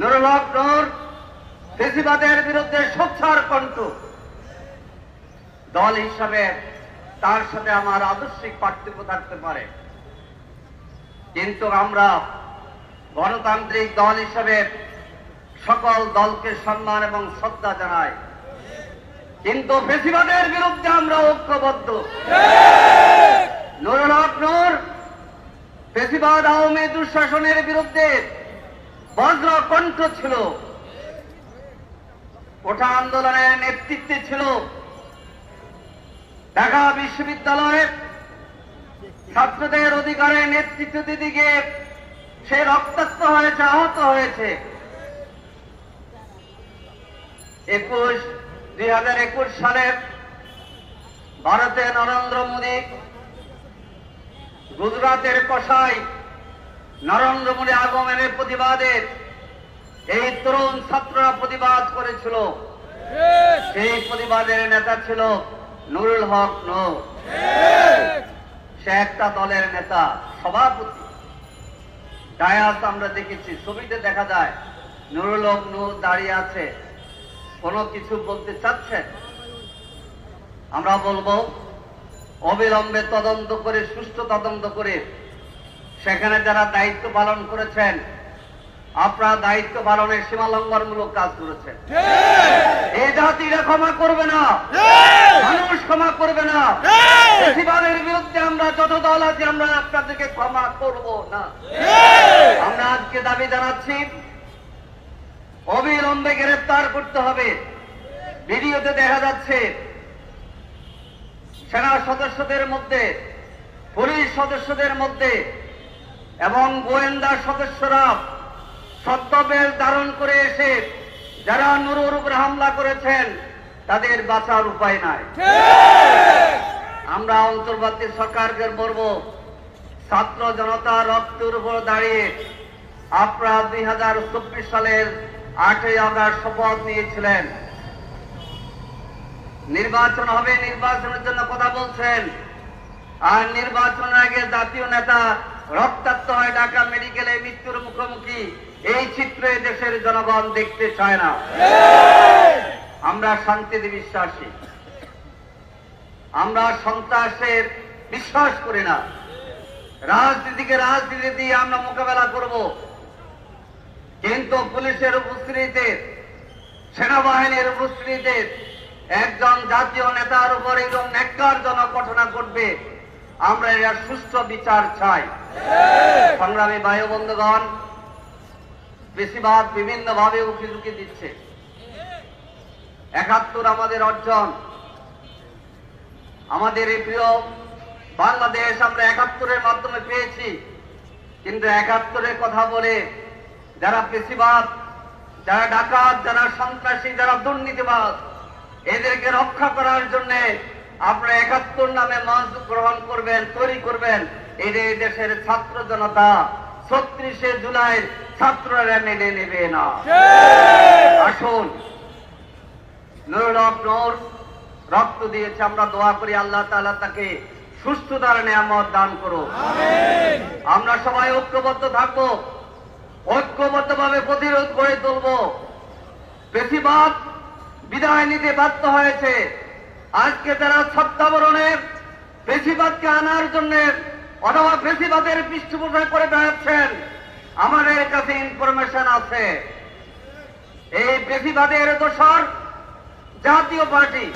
নুরুল হক নূর ফেসিবাদের বিরুদ্ধে সোচ্চার কণ্ঠ। দল হিসাবে তার সাথে আমার আদর্শিক পার্থক্য থাকতে পারে। কিন্তু আমরা গণতান্ত্রিক দল হিসাবে সকল দলকে সম্মান এবং শ্রদ্ধা জানাই। কিন্তু ফেসিবাদের বিরুদ্ধে আমরা ঐক্যবদ্ধ। নুরুল হক নূর ফেসিবাদ আওয়ামী দুঃশাসনের বিরুদ্ধে বজ্র কণ্ঠ ছিল। ওঠা আন্দোলনের নেতৃত্বে ছিল ঢাকা বিশ্ববিদ্যালয়ের ছাত্রদের অধিকারে নেতৃত্ব দিতে গিয়ে সে রক্তাক্ত হয়েছে, আহত হয়েছে। একুশ, দুই হাজার একুশ সালে ভারতে নরেন্দ্র মোদী গুজরাটের কষাই নরেন্দ্র মোদী আগমনের প্রতিবাদে এই তরুণ ছাত্ররা প্রতিবাদ করেছিল। সেই প্রতিবাদের নেতা ছিল নুরুল হক সে একটা দলের নেতা, সভাপতি। ডায়াস আমরা দেখেছি, ছবিতে দেখা যায়, নুরুল হক নূর দাঁড়িয়ে আছে। কোনো কিছু বলতে চাচ্ছেন? আমরা বলব, অবিলম্বে তদন্ত করে, সুষ্ঠু তদন্ত করে সেখানে যারা দায়িত্ব পালন করেছেন আপনারা দায়িত্ব পালনের সীমালঙ্ঘনমূলক কাজ করেছেন। এই জাতিরা ক্ষমা করবে না। মানুষ ক্ষমা করবে না। বেশিবাদের বিরুদ্ধে আমরা যত দল আছি আমরা আপনাদেরকে ক্ষমা করব না। আমরা আজকে দাবি জানাচ্ছি অবিলম্বে গ্রেফতার করতে হবে। ভিডিওতে দেখা যাচ্ছে সেনা সদস্যদের মধ্যে পুলিশ সদস্যদের মধ্যে এবং গোয়েন্দা সদস্যরা ছদ্মবেশ ধারণ করে এসে যারা নুরুর উপরে হামলা করেছেন তাদের বাঁচার উপায় নাই। আমরা অন্তর্বর্তী সরকারকে বলব ছাত্র জনতা রক্তের উপর দাঁড়িয়ে আপনারা দুই হাজার চব্বিশ সালের আটই আগস্ট শপথ নিয়েছিলেন। নির্বাচন হবে নির্বাচনের জন্য কথা বলছেন। আর নির্বাচনের আগে জাতীয় নেতা রক্তাক্ত হয় ঢাকা মেডিকেলে, মৃত্যুর মুখোমুখি। এই চিত্রে দেশের জনগণ দেখতে চায় না। আমরা শান্তিতে বিশ্বাসী। আমরা সন্ত্রাসের বিশ্বাস করি না। রাজনীতিকে রাজনীতি দিয়ে আমরা মোকাবেলা করব। কিন্তু পুলিশের উপস্থিতিতে, সেনাবাহিনীর উপস্থিতিতে একজন জাতীয় নেতার উপর এরকম ন্যাক্কারজনক ঘটনা ঘটবে। আমরা এর সুষ্ঠু বিচার চাই। সংগ্রামী বায়ু বন্ধুগণ, বেশিরভাগ বিভিন্ন ভাবে উকি ঝুঁকি দিচ্ছে। একাত্তর আমাদের অর্জন। আমাদের এই প্রিয় বাংলাদেশ আমরা একাত্তরের মাধ্যমে পেয়েছি। কিন্তু একাত্তরের কথা বলে যারা পেশিবাদ যারা ডাকাত, যারা সন্ত্রাসী, যারা দুর্নীতিবাদ এদেরকে রক্ষা করার জন্য আপনারা একাত্তর নামে মঞ্চ গ্রহণ করবেন তৈরি করবেন। এটা এই দেশের ছাত্র জনতা ছত্রিশে জুলাই ছাত্ররা মেনে নেবে না। আসুন নূর রক্ত দিয়েছে আমরা দোয়া করি আল্লাহ তাআলা তাকে সুস্থতার নিয়ামত দান করো আমরা সবাই ঐক্যবদ্ধ থাকব ঐক্যবদ্ধ ভাবে প্রতিরোধ করে তুলবো। বেশিরভাগ বিদায় নিতে বাধ্য হয়েছে। আজকে তারা ছত্তাবরণের বেশিরভাগকে আনার জন্য অথবা বেশিরভাগের পৃষ্ঠপোষণ করে বেড়াচ্ছেন, আমাদের কাছে ইনফরমেশন আছে। এই বেশিবাদের দোষর জাতীয় পার্টি